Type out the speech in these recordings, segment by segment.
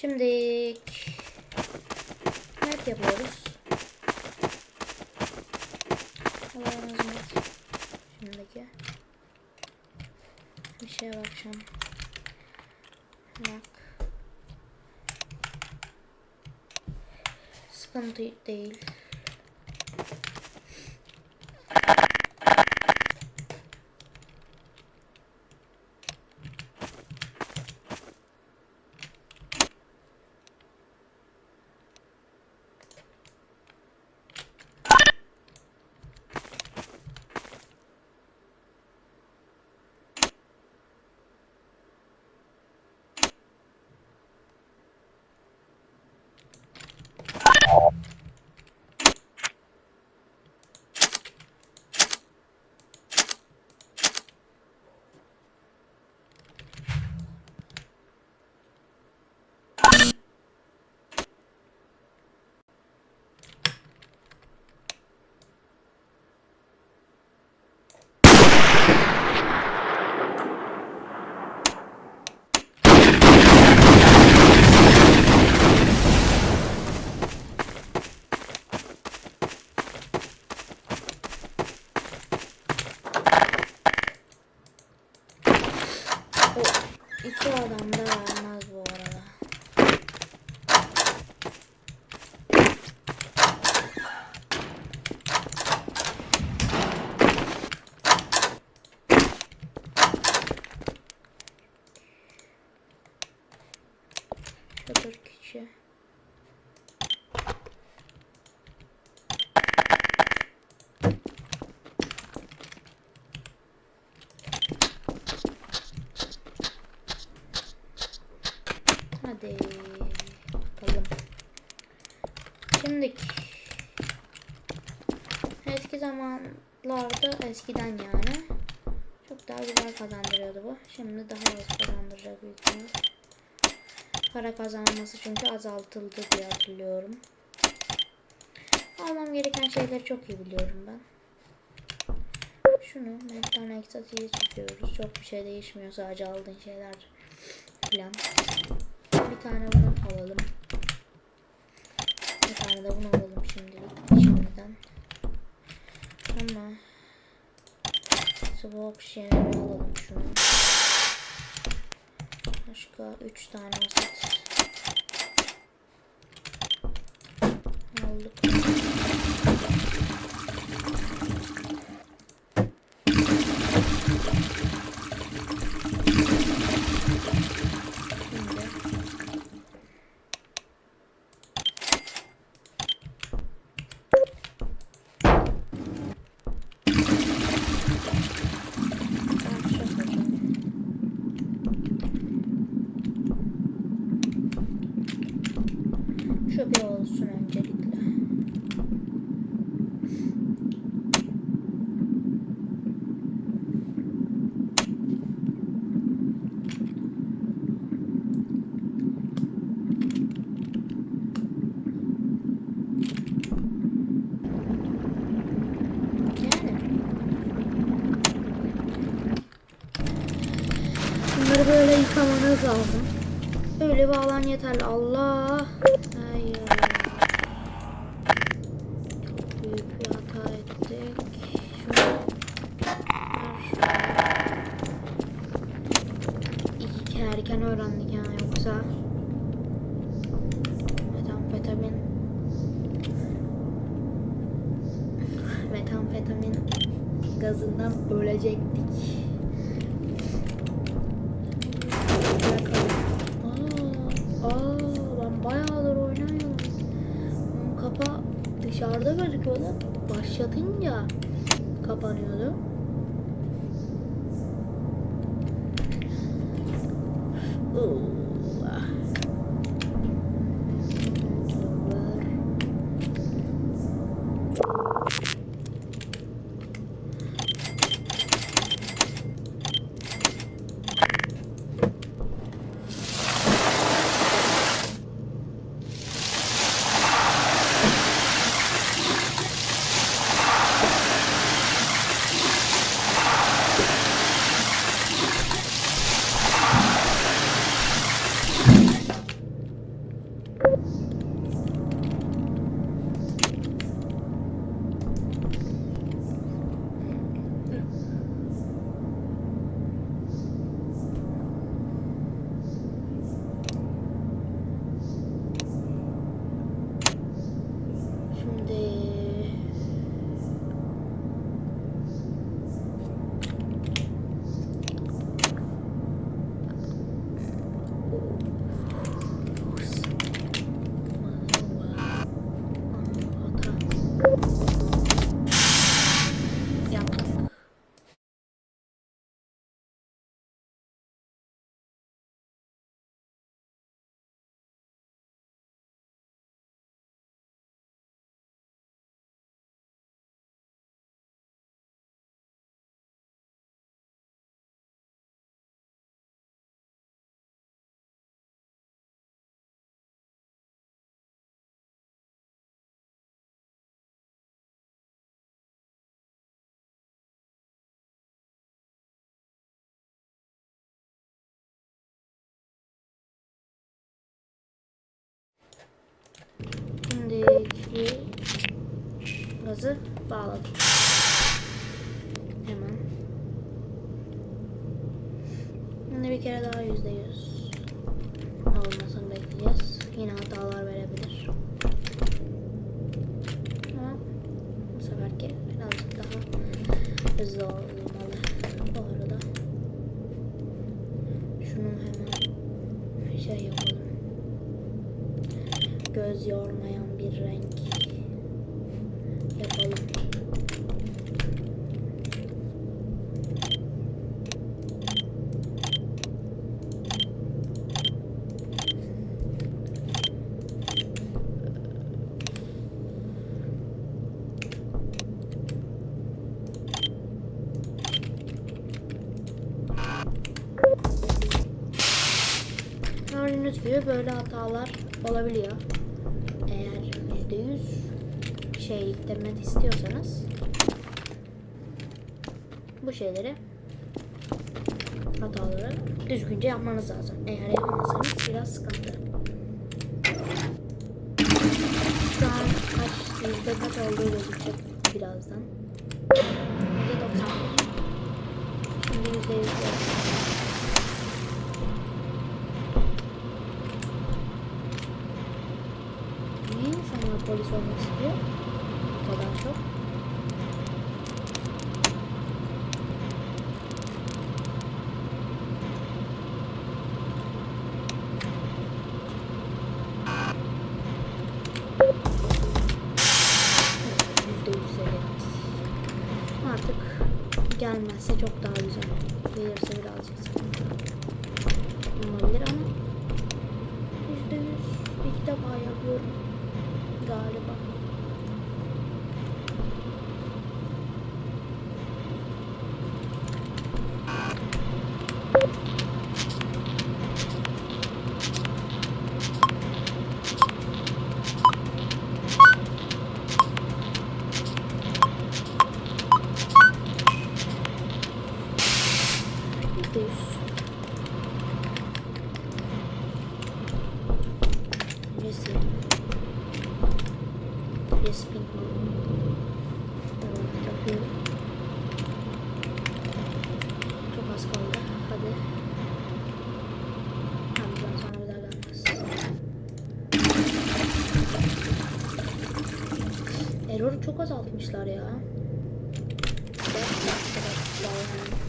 Şimdi net yapıyoruz. Şimdiki. Bir şeye bakacağım. Bak. Sıkıntı değil. Zamanlarda eskiden yani çok daha güzel kazandırıyordu bu. Şimdi daha az kazandıracak büyük. Para kazanması çünkü azaltıldı diye hatırlıyorum. Almam gereken şeyleri çok iyi biliyorum ben. Şunu Mektan Extasi'yi tutuyoruz. Çok bir şey değişmiyor sadece aldığın şeyler falan. Bir tane bunu alalım. Bir tane de bunu alalım şimdilik. Şimdiden. Ama Swap şeyleri alalım şunu. Başka 3 tane aset. Aldık. Şimdi Karşı yapacağım. Şu bir olsun öncelikle. Yani. Bunları böyle yıkamanız lazım. Öyle bir yeterli. Allah. Hayır. Büyük bir hata ettik. Şunu ver. İyi ki erken öğrendik ya yoksa metamfetamin metamfetamin gazından ölecektik. Dışarıda gözüküyordu. Başlatınca kapanıyordu. Oo, bir gazı bağladık. Hemen. Şimdi bir kere daha yüzde yüz olmasını bekleyeceğiz. Yine hatalar verebilir. Ama bu seferki birazcık daha hızlı olmalı. hatalar olabiliyor. Eğer %100 şey demet istiyorsanız bu şeyleri hataları düzgünce yapmanız lazım. Eğer yapmazsanız biraz sıkıntı. Şu an kaç yüzde kaç olduğu gözükecek birazdan. %90. Şimdi %100 polis olmak istiyor? Bu kadar çok. Gelmezse çok daha güzel. Gelirse birazcık sıkıntı olabilir ama yüzde yüz ilk defa yapıyorum galiba. Yüzde yüz. Resim. Resim. Evet, yapıyorum. Çok az kaldı. Hadi. Tamam, bundan sonra bir daha gelmez. Error'u çok azaltmışlar ya. Gerçekten çok azaltmışlar.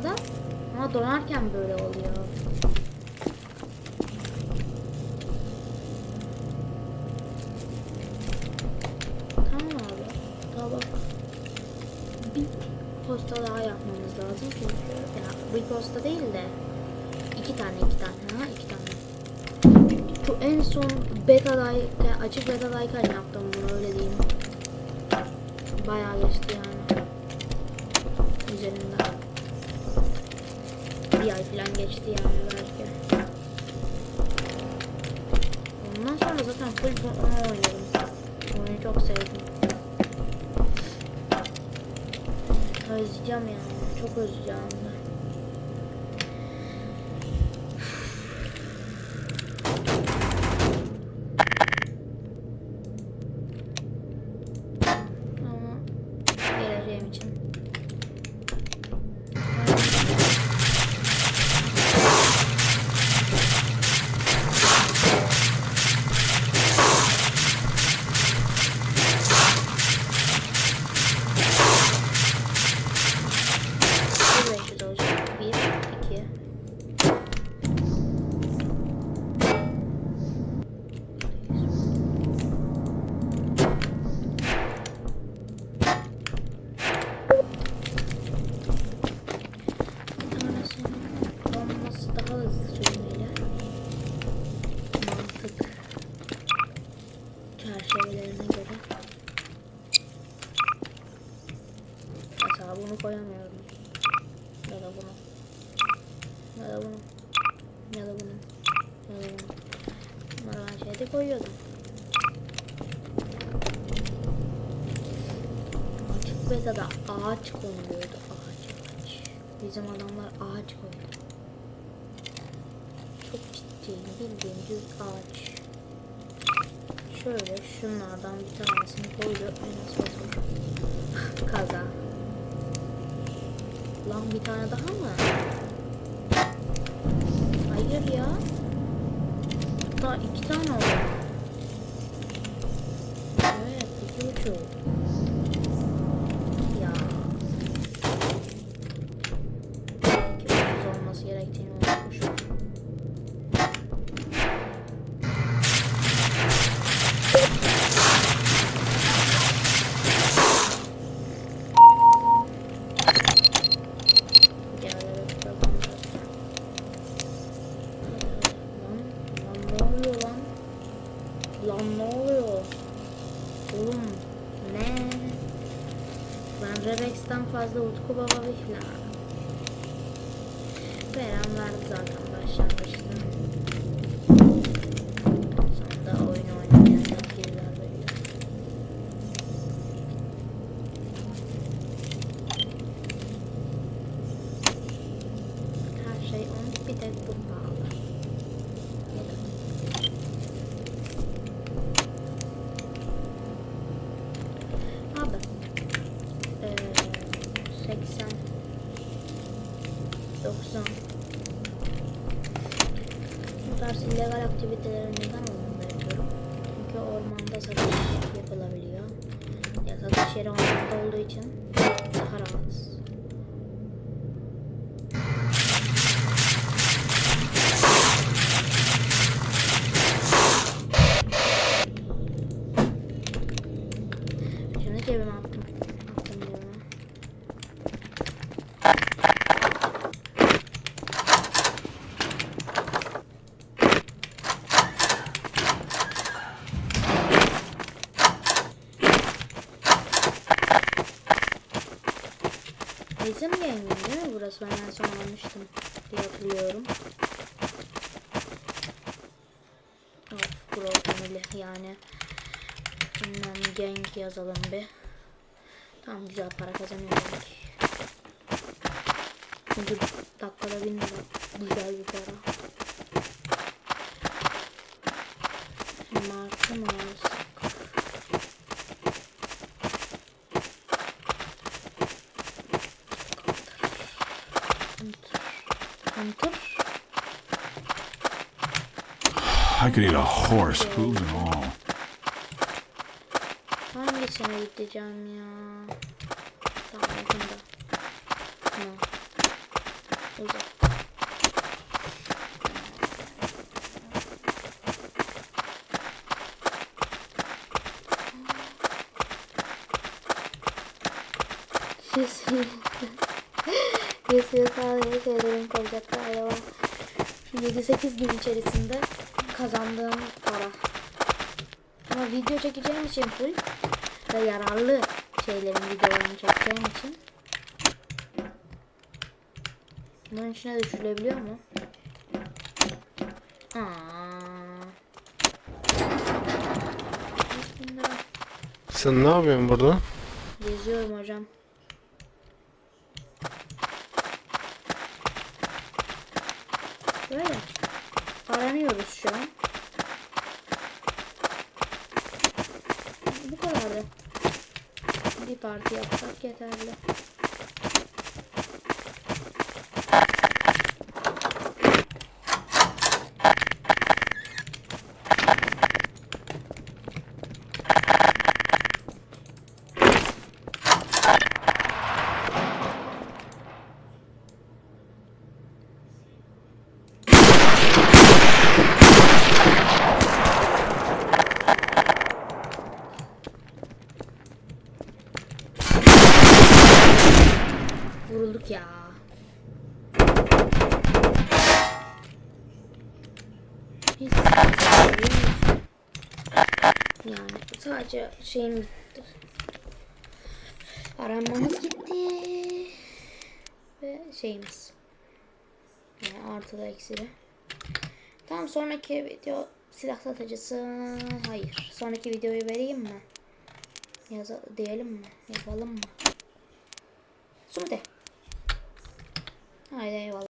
Aslında. Ama donarken böyle oluyor. Tamam abi. Bak. Bir posta daha yapmamız lazım çünkü ya bir posta değil de iki tane iki tane ha iki tane. Şu en son beta'dayken, açık beta'dayken yaptım bunu öyle diyeyim. Bayağı geçti yani. Üzerinden. Falan geçti yani belki. Ondan sonra zaten full onu oynadım. Oyunu çok sevdim. Özleyeceğim yani. Çok özleyeceğim bunu koyamıyorum. Ya da bunu. Ya da bunu. Ya da bunu. Ya da bunu. Bunları ben şeyde koyuyordum. Açık betada ağaç konuluyordu. Ağaç ağaç. Bizim adamlar ağaç koydu. Çok ciddi bildiğin düz ağaç. Şöyle şunlardan bir tanesini koydu. En az Kaza. Lan bir tane daha mı? Hayır ya. Hatta iki tane oldu. Evet, iki. Ya. Fazla Utku Baba falan. Veren verdi zaten başlangıçta. Family yani. Bilmem genk yazalım bir. Tamam güzel para kazanıyoruz. Çünkü dakikada bin lira. Güzel bir para. Martı I could eat a horse, hooves and all. Hangisine gideceğim ya? Tamam yakında. No. Uzak. Yüz Yüz yüz kahveye şeylerim koyacak galiba. Şu 7-8 gün içerisinde kazandığım para. Ama video çekeceğim için full ve yararlı şeylerin videolarını çekeceğim için bunun içine düşülebiliyor mu? Aa. 100 bin lira. Sen ne yapıyorsun burada? Geziyorum hocam. Böyle. Aranıyoruz şu an. Bu kadardı. Bir parti yapsak yeterli. Vurulduk ya. Yani sadece şeyim bitti. Aranmamız gitti. şeyimiz. Yani artılı eksili. Tamam sonraki video silah satıcısı hayır. Sonraki videoyu vereyim mi? Yaza diyelim mi? Yapalım mı? Şimdi. Haydi eyvallah.